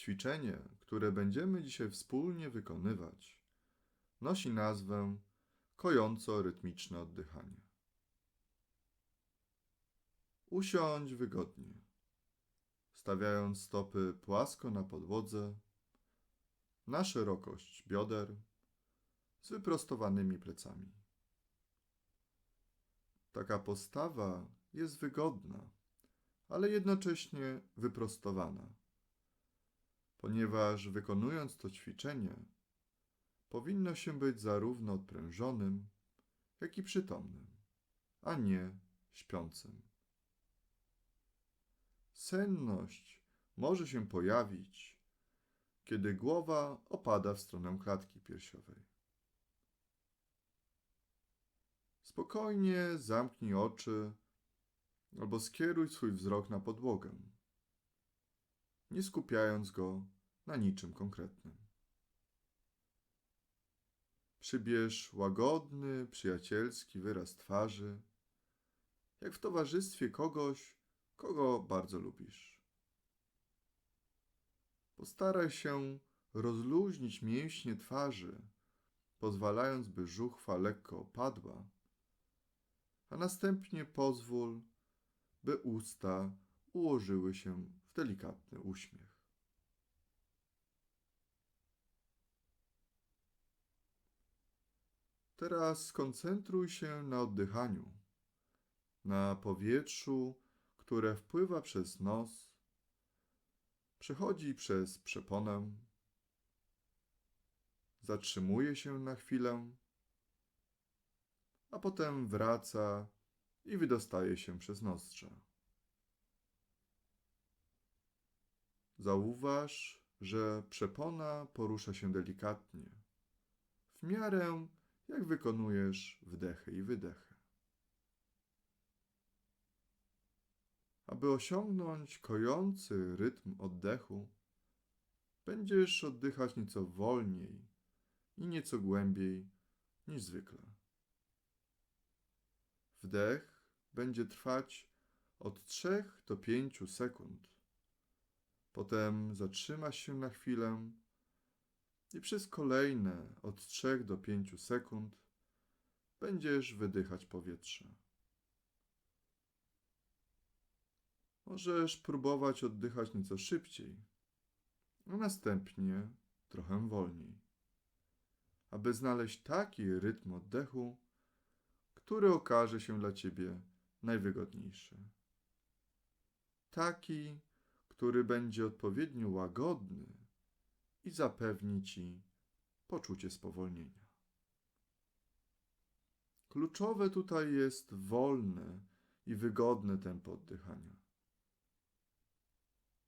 Ćwiczenie, które będziemy dzisiaj wspólnie wykonywać, nosi nazwę kojąco-rytmiczne oddychanie. Usiądź wygodnie, stawiając stopy płasko na podłodze, na szerokość bioder, z wyprostowanymi plecami. Taka postawa jest wygodna, ale jednocześnie wyprostowana, ponieważ wykonując to ćwiczenie, powinno się być zarówno odprężonym, jak i przytomnym, a nie śpiącym. Senność może się pojawić, kiedy głowa opada w stronę klatki piersiowej. Spokojnie zamknij oczy albo skieruj swój wzrok na podłogę, nie skupiając go na niczym konkretnym. Przybierz łagodny, przyjacielski wyraz twarzy, jak w towarzystwie kogoś, kogo bardzo lubisz. Postaraj się rozluźnić mięśnie twarzy, pozwalając, by żuchwa lekko opadła, a następnie pozwól, by usta ułożyły się w delikatny uśmiech. Teraz skoncentruj się na oddychaniu, na powietrzu, które wpływa przez nos, przechodzi przez przeponę, zatrzymuje się na chwilę, a potem wraca i wydostaje się przez nozdrza. Zauważ, że przepona porusza się delikatnie, w miarę jak wykonujesz wdechy i wydechy. Aby osiągnąć kojący rytm oddechu, będziesz oddychać nieco wolniej i nieco głębiej niż zwykle. Wdech będzie trwać od 3 do 5 sekund. Potem zatrzymasz się na chwilę i przez kolejne od 3 do 5 sekund będziesz wydychać powietrze. Możesz próbować oddychać nieco szybciej, a następnie trochę wolniej, aby znaleźć taki rytm oddechu, który okaże się dla ciebie najwygodniejszy. Taki, który będzie odpowiednio łagodny i zapewni ci poczucie spowolnienia. Kluczowe tutaj jest wolne i wygodne tempo oddychania.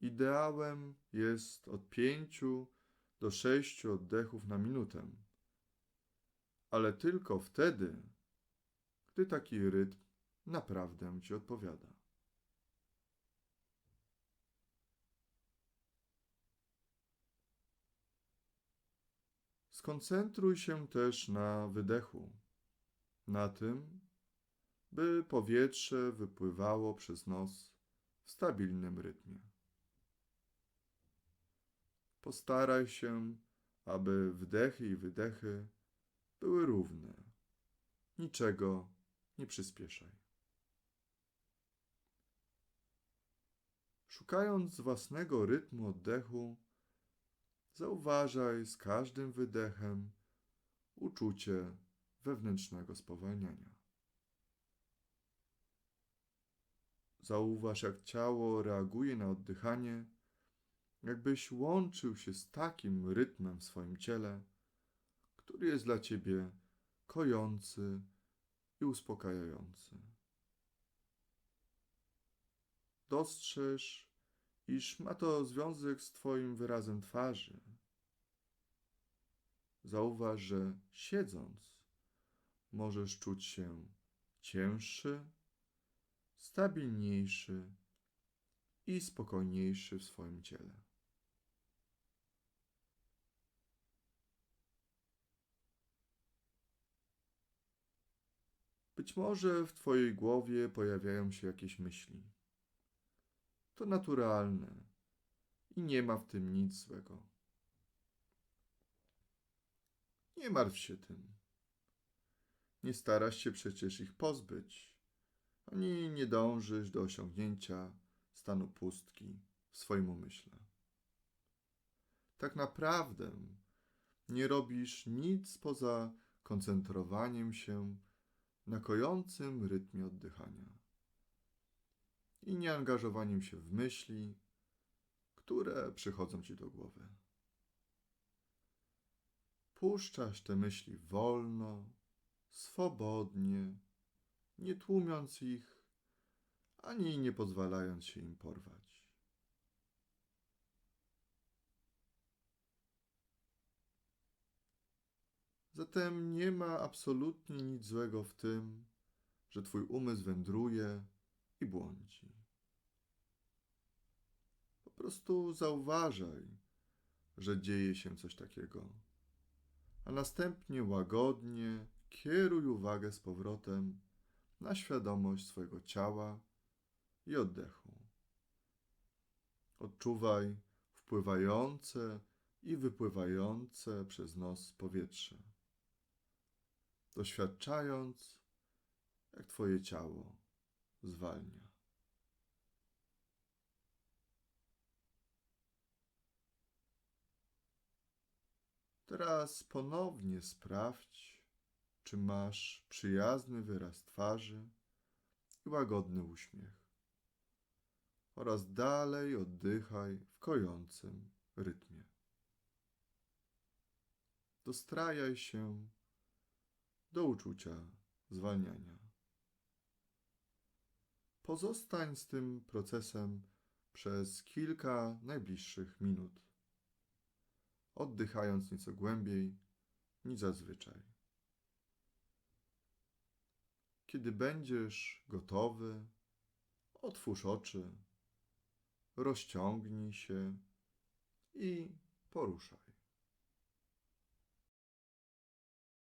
Ideałem jest od 5 do 6 oddechów na minutę, ale tylko wtedy, gdy taki rytm naprawdę ci odpowiada. Skoncentruj się też na wydechu, na tym, by powietrze wypływało przez nos w stabilnym rytmie. Postaraj się, aby wdechy i wydechy były równe. Niczego nie przyspieszaj. Szukając własnego rytmu oddechu, zauważaj z każdym wydechem uczucie wewnętrznego spowalniania. Zauważ, jak ciało reaguje na oddychanie, jakbyś łączył się z takim rytmem w swoim ciele, który jest dla ciebie kojący i uspokajający. Dostrzeż, iż ma to związek z Twoim wyrazem twarzy. Zauważ, że siedząc możesz czuć się cięższy, stabilniejszy i spokojniejszy w swoim ciele. Być może w Twojej głowie pojawiają się jakieś myśli. To naturalne i nie ma w tym nic złego. Nie martw się tym. Nie starasz się przecież ich pozbyć, ani nie dążysz do osiągnięcia stanu pustki w swoim umyśle. Tak naprawdę nie robisz nic poza koncentrowaniem się na kojącym rytmie oddychania i nieangażowaniem się w myśli, które przychodzą ci do głowy. Puszczasz te myśli wolno, swobodnie, nie tłumiąc ich, ani nie pozwalając się im porwać. Zatem nie ma absolutnie nic złego w tym, że twój umysł wędruje i błądzi. Po prostu zauważaj, że dzieje się coś takiego, a następnie łagodnie kieruj uwagę z powrotem na świadomość swojego ciała i oddechu. Odczuwaj wpływające i wypływające przez nos powietrze, doświadczając, jak Twoje ciało zwalnia. Teraz ponownie sprawdź, czy masz przyjazny wyraz twarzy i łagodny uśmiech. Oraz dalej oddychaj w kojącym rytmie. Dostrajaj się do uczucia zwalniania. Pozostań z tym procesem przez kilka najbliższych minut, oddychając nieco głębiej niż zazwyczaj. Kiedy będziesz gotowy, otwórz oczy, rozciągnij się i poruszaj.